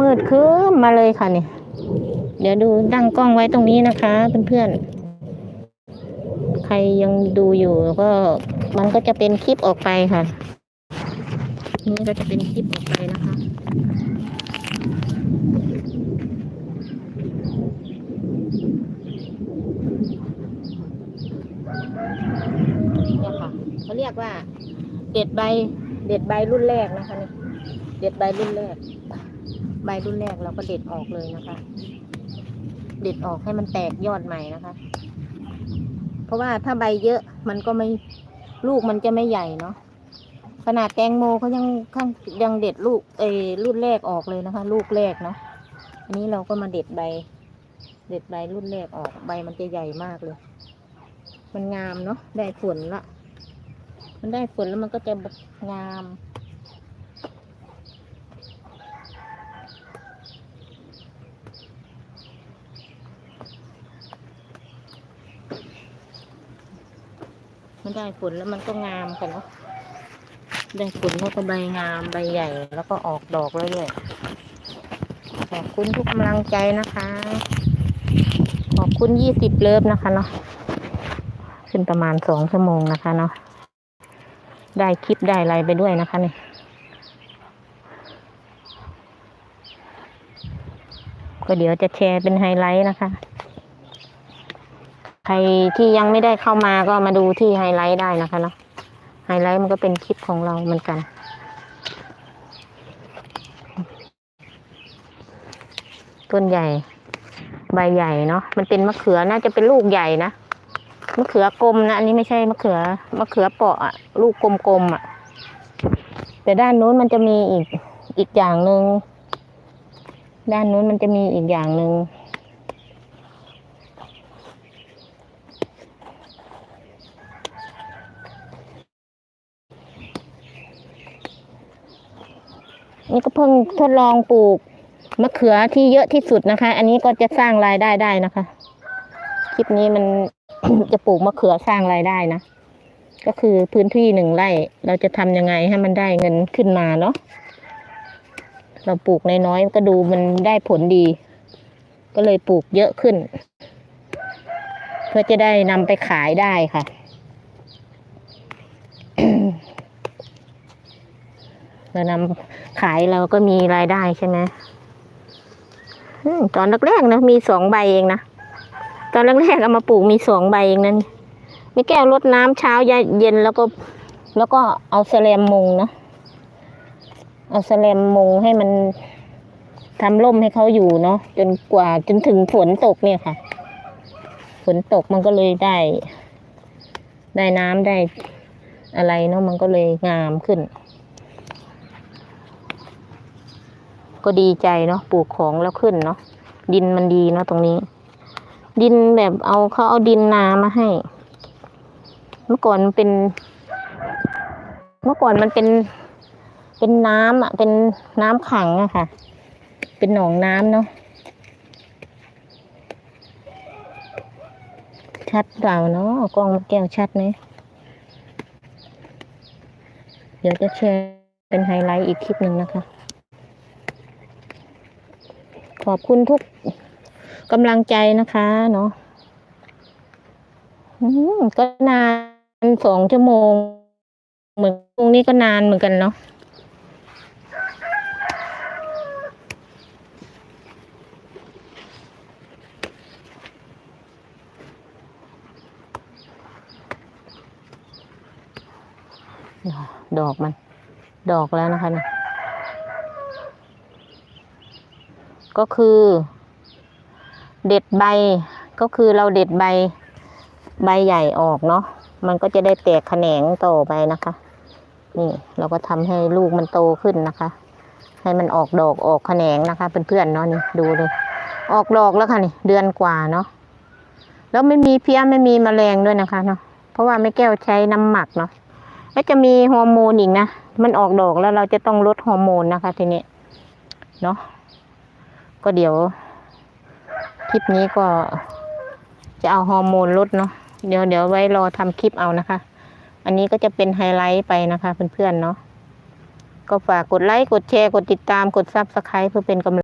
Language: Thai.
มืดคืมมาเลยค่ะนี่ เดี๋ยวดูตั้งกล้องไว้ตรงนี้นะคะเพื่อนๆ ใครยังดูอยู่ก็มันก็จะเป็นคลิปออกไปค่ะ นี่ก็จะเป็นคลิปออกไปนะคะเนี่ยค่ะเขาเรียกว่า เด็ดใบ เด็ดใบรุ่นแรกนะคะนี่เด็ดใบรุ่นแรก ใบรุ่นแรกเราก็เด็ดออกเลยนะคะ เด็ดออกให้มันแตกยอดใหม่นะคะ เพราะว่าถ้าใบเยอะมันก็ไม่ลูกมันจะไม่ใหญ่เนาะขนาดแตงโมเขายังข้างยังเด็ดลูกเอรุ่นแรกออกเลยนะคะ ลูกแรกเนาะอันนี้เราก็มาเด็ดใบ เด็ดใบรุ่นแรกออกใบมันจะใหญ่มากเลย มันงามเนาะได้ผลละมันได้ผลแล้วมันก็จะงาม มันได้ผลแล้วมันก็งามกันเนาะได้ผลแล้วก็ใบงามใบใหญ่ แล้วก็ออกดอกเรื่อยๆขอบคุณทุกกำลังใจนะคะ ขอบคุณยี่สิบเลิฟนะคะเนาะขึ้นประมาณสองชั่วโมงนะคะเนาะได้คลิปได้อะไรไปด้วยนะคะเนี่ยก็เดี๋ยวจะแชร์เป็นไฮไลท์นะคะ ใครที่ยังไม่ได้เข้ามาก็มาดูที่ไฮไลท์ได้นะคะเนาะไฮไลท์มันก็เป็นคลิปของเราเหมือนกัน ต้นใหญ่ ใบใหญ่เนาะมันเป็นมะเขือน่าจะเป็นลูกใหญ่นะมะเขือกลมนะอันนี้ไม่ใช่มะเขือมะเขือเปาะอะลูกกลมๆอะแต่ด้านนู้นมันจะมีอีกอีกอย่างหนึ่งด้านนู้นมันจะมีอีกอย่างหนึ่ง นี่ก็เพิ่งทดลองปลูกมะเขือที่เยอะที่สุดนะคะ อันนี้ก็จะสร้างรายได้ได้นะคะ คลิปนี้มันจะปลูกมะเขือสร้างรายได้นะ ก็คือพื้นที่หนึ่งไร่ เราจะทำยังไงให้มันได้เงินขึ้นมาเนาะ เราปลูกน้อยๆก็ดูมันได้ผลดี ก็เลยปลูกเยอะขึ้น เพื่อจะได้นำไปขายได้ค่ะเรานำ ขายเราก็มีรายได้ใช่ไหมตอนแรกๆนะมีสองใบเองนะตอนแรกๆเอามาปลูกมีสองใบเองนั้นม่แก้วรดน้ำเช้าเย็นแล้วก็ แล้วก็เอาแสลมมุงนะเอาแสลมมุงให้มันทำร่มให้เขาอยู่เนาะจนกว่าจนถึงฝนตกเนี่ยค่ะ ฝนตกมันก็เลยได้ ได้น้ำได้อะไรเนาะมันก็เลยงามขึ้น ก็ดีใจเนาะปลูกของแล้วขึ้นเนาะดินมันดีเนาะตรงนี้ ดินแบบเอาเขาเอาดินนามาให้ เมื่อก่อนมันเป็น เมื่อก่อนมันเป็น เป็นน้ำอะ เป็นน้ำขังอะค่ะ เป็นหนองน้ำเนาะชัดเปล่าเนาะกล้องแก้วชัดไหมเดี๋ยวจะแชร์เป็นไฮไลท์อีกคลิปหนึ่งนะคะ ขอบคุณทุกกำลังใจนะคะเนาะก็นานสองชั่วโมง เหมือนตรงนี้ก็นานเหมือนกันเนาะดอกมัน ดอกแล้วนะคะเนี่ย ก็คือ เด็ดใบก็คือเราเด็ดใบใบใหญ่ออกเนาะมันก็จะได้แตกแขนงโตไปนะคะ นี่เราก็ทำให้ลูกมันโตขึ้นนะคะ ให้มันออกดอกออกแขนงนะคะเพื่อนๆเนาะนี่ดูเลย ออกดอกแล้วค่ะนี่ เดือนกว่าเนาะแล้วไม่มีเพี้ยไม่มีแมลงด้วยนะคะเนาะเพราะว่าไม่แก้วใช้น้ำหมักเนาะแล้วจะมีฮอร์โมนอีกนะ มันออกดอกแล้วเราจะต้องลดฮอร์โมนนะคะทีนี้เนาะ ก็เดี๋ยวคลิปนี้ก็จะเอาฮอร์โมนลดเนาะเดี๋ยวเดี๋ยวไว้รอทำคลิปเอานะคะ อันนี้ก็จะเป็นไฮไลท์ไปนะคะเพื่อนๆเนาะก็ฝากกดไลค์กดแชร์กดติดตามกดซับสไครต์เพื่อเป็นกำลัง